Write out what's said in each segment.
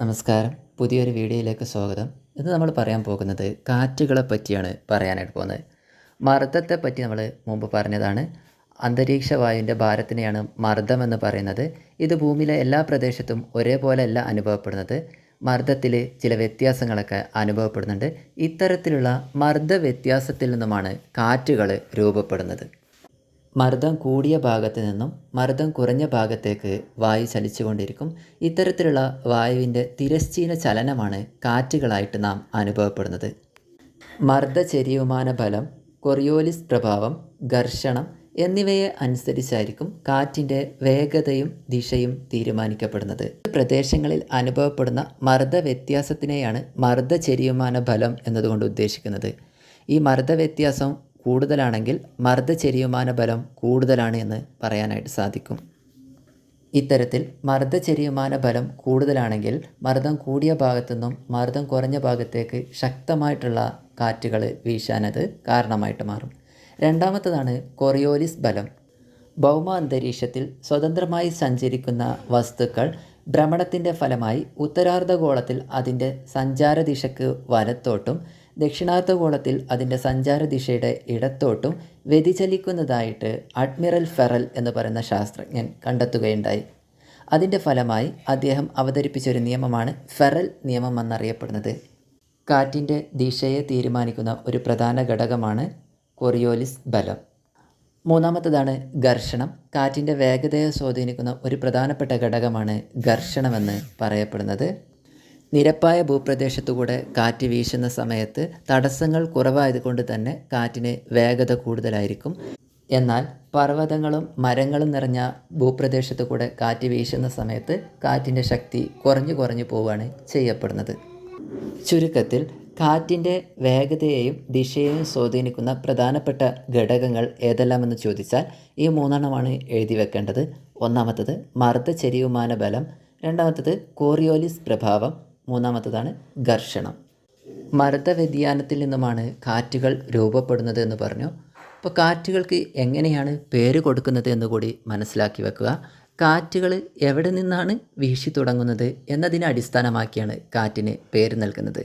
നമസ്കാരം. പുതിയൊരു വീഡിയോയിലേക്ക് സ്വാഗതം. ഇന്ന് നമ്മൾ പറയാൻ പോകുന്നത് കാറ്റുകളെ പറ്റിയാണ് പറയാനായിട്ട് പോകുന്നത്. മർദ്ദത്തെ പറ്റി നമ്മൾ മുമ്പ് പറഞ്ഞതാണ്. അന്തരീക്ഷ വായുവിന്റെ ഭാരത്തിനെയാണ് മർദ്ദം എന്ന് പറയുന്നത്. ഇത് ഭൂമിയിലെ എല്ലാ പ്രദേശത്തും ഒരേപോലെ അല്ല അനുഭവപ്പെടുന്നത്. മർദ്ദത്തിൽ ചില വ്യത്യാസങ്ങളൊക്കെ അനുഭവപ്പെടുന്നുണ്ട്. ഇത്തരത്തിലുള്ള മർദ്ദ വ്യത്യാസത്തിൽ നിന്നുമാണ് കാറ്റുകൾ രൂപപ്പെടുന്നത്. മർദ്ദം കൂടിയ ഭാഗത്ത് നിന്നും മർദ്ദം കുറഞ്ഞ ഭാഗത്തേക്ക് വായു ചലിച്ചുകൊണ്ടിരിക്കും. ഇത്തരത്തിലുള്ള വായുവിന്റെ തിരശ്ചീന ചലനമാണ് കാറ്റുകളായിട്ട് നാം അനുഭവപ്പെടുന്നത്. മർദ്ദ ചെരിയുമാന ബലം കൊറിയോലിസ് പ്രഭാവം ഘർഷണം എന്നിവയെ അനുസരിച്ചായിരിക്കും കാറ്റിന്റെ വേഗതയും ദിശയും തീരുമാനിക്കപ്പെടുന്നത്. പ്രദേശങ്ങളിൽ അനുഭവപ്പെടുന്ന മർദ്ദ വ്യത്യാസത്തിനെയാണ് മർദ്ദ ചെരിയുമാന ബലം എന്നതുകൊണ്ട് ഉദ്ദേശിക്കുന്നത്. ഈ മർദ്ദ വ്യത്യാസം കൂടുതലാണെങ്കിൽ മർദ്ദ ചെരിയുമാന ബലം കൂടുതലാണ് എന്ന് പറയാനായിട്ട് സാധിക്കും. ഇത്തരത്തിൽ മർദ്ദ ചെരിയുമാന ബലം കൂടുതലാണെങ്കിൽ മർദ്ദം കൂടിയ ഭാഗത്തു നിന്നും മർദ്ദം കുറഞ്ഞ ഭാഗത്തേക്ക് ശക്തമായിട്ടുള്ള കാറ്റുകൾ വീശാനത് കാരണമായിട്ട് മാറും. രണ്ടാമത്തതാണ് കൊറിയോലിസ് ബലം. ഭൗമ അന്തരീക്ഷത്തിൽ സ്വതന്ത്രമായി സഞ്ചരിക്കുന്ന വസ്തുക്കൾ ഭ്രമണത്തിന്റെ ഫലമായി ഉത്തരാർദ്ധഗോളത്തിൽ അതിന്റെ സഞ്ചാര ദിശക്ക് വലത്തോട്ടും ദക്ഷിണാർദ്ധഗോളത്തിൽ അതിന്റെ സഞ്ചാര ദിശയുടെ ഇടത്തോട്ടും വ്യതിചലിക്കുന്നതായിട്ട് അഡ്മിറൽ ഫെറൽ എന്ന് പറയുന്ന ശാസ്ത്രജ്ഞൻ കണ്ടെത്തുകയുണ്ടായി. അതിന്റെ ഫലമായി അദ്ദേഹം അവതരിപ്പിച്ചൊരു നിയമമാണ് ഫെറൽ നിയമം എന്നറിയപ്പെടുന്നത്. കാറ്റിന്റെ ദിശയെ തീരുമാനിക്കുന്ന ഒരു പ്രധാന ഘടകമാണ് കൊറിയോലിസ് ബലം. മൂന്നാമത്തതാണ് ഘർഷണം. കാറ്റിന്റെ വേഗതയെ സ്വാധീനിക്കുന്ന ഒരു പ്രധാനപ്പെട്ട ഘടകമാണ് ഘർഷണമെന്ന് പറയപ്പെടുന്നത്. നിരപ്പായ ഭൂപ്രദേശത്തുകൂടെ കാറ്റ് വീശുന്ന സമയത്ത് തടസ്സങ്ങൾ കുറവായതുകൊണ്ട് തന്നെ കാറ്റിന് വേഗത കൂടുതലായിരിക്കും. എന്നാൽ പർവതങ്ങളും മരങ്ങളും നിറഞ്ഞ ഭൂപ്രദേശത്തു കൂടെ കാറ്റ് വീശുന്ന സമയത്ത് കാറ്റിന്റെ ശക്തി കുറഞ്ഞു കുറഞ്ഞു പോവുകയാണ് ചെയ്യപ്പെടുന്നത്. ചുരുക്കത്തിൽ കാറ്റിന്റെ വേഗതയെയും ദിശയെയും സ്വാധീനിക്കുന്ന പ്രധാനപ്പെട്ട ഘടകങ്ങൾ ഏതെല്ലാമെന്ന് ചോദിച്ചാൽ ഈ മൂന്നെണ്ണമാണ് എഴുതി വെക്കേണ്ടത്. ഒന്നാമത്തത് മർദ്ദ ചെരിയുമാന ബലം രണ്ടാമത്തത് കോറിയോലിസ് പ്രഭാവം മൂന്നാമത്തതാണ് ഘർഷണം. മർദ്ദ വ്യതിയാനത്തിൽ നിന്നുമാണ് കാറ്റുകൾ രൂപപ്പെടുന്നത് എന്ന് പറഞ്ഞു. അപ്പോൾ കാറ്റുകൾക്ക് എങ്ങനെയാണ് പേര് കൊടുക്കുന്നത് എന്ന് കൂടി മനസ്സിലാക്കി വെക്കുക. കാറ്റുകൾ എവിടെ നിന്നാണ് വീശി തുടങ്ങുന്നത് എന്നതിനെ അടിസ്ഥാനമാക്കിയാണ് കാറ്റിന് പേര് നൽകുന്നത്.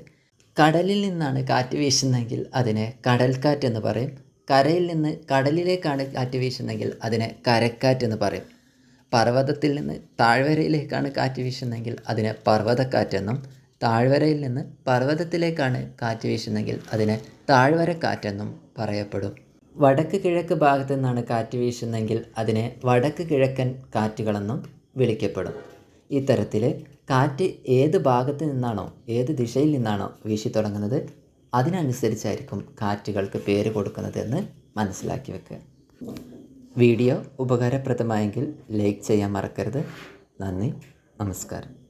കടലിൽ നിന്നാണ് കാറ്റ് വീശുന്നതെങ്കിൽ അതിനെ കടൽക്കാറ്റ് എന്ന് പറയും. കരയിൽ നിന്ന് കടലിലേക്കാണ് കാറ്റ് വീശുന്നതെങ്കിൽ അതിനെ കരക്കാറ്റ് എന്ന് പറയും. പർവതത്തിൽ നിന്ന് താഴ്വരയിലേക്കാണ് കാറ്റ് വീശുന്നതെങ്കിൽ അതിനെ പർവതക്കാറ്റെന്നും താഴ്വരയിൽ നിന്ന് പർവതത്തിലേക്കാണ് കാറ്റ് വീശുന്നതെങ്കിൽ അതിനെ താഴ്വരക്കാറ്റെന്നും പറയപ്പെടും. വടക്ക് കിഴക്ക് ഭാഗത്തു നിന്നാണ് കാറ്റ് വീശുന്നതെങ്കിൽ അതിനെ വടക്ക് കിഴക്കൻ കാറ്റുകളെന്നും വിളിക്കപ്പെടും. ഇത്തരത്തിൽ കാറ്റ് ഏത് ഭാഗത്ത് നിന്നാണോ ഏത് ദിശയിൽ നിന്നാണോ വീശി തുടങ്ങുന്നത് അതിനനുസരിച്ചായിരിക്കും കാറ്റുകൾക്ക് പേര് കൊടുക്കുന്നത് എന്ന് മനസ്സിലാക്കി വെക്കുക. വീഡിയോ ഉപകാരപ്രദമായെങ്കിൽ ലൈക്ക് ചെയ്യാൻ മറക്കരുത്. നന്ദി. നമസ്കാരം.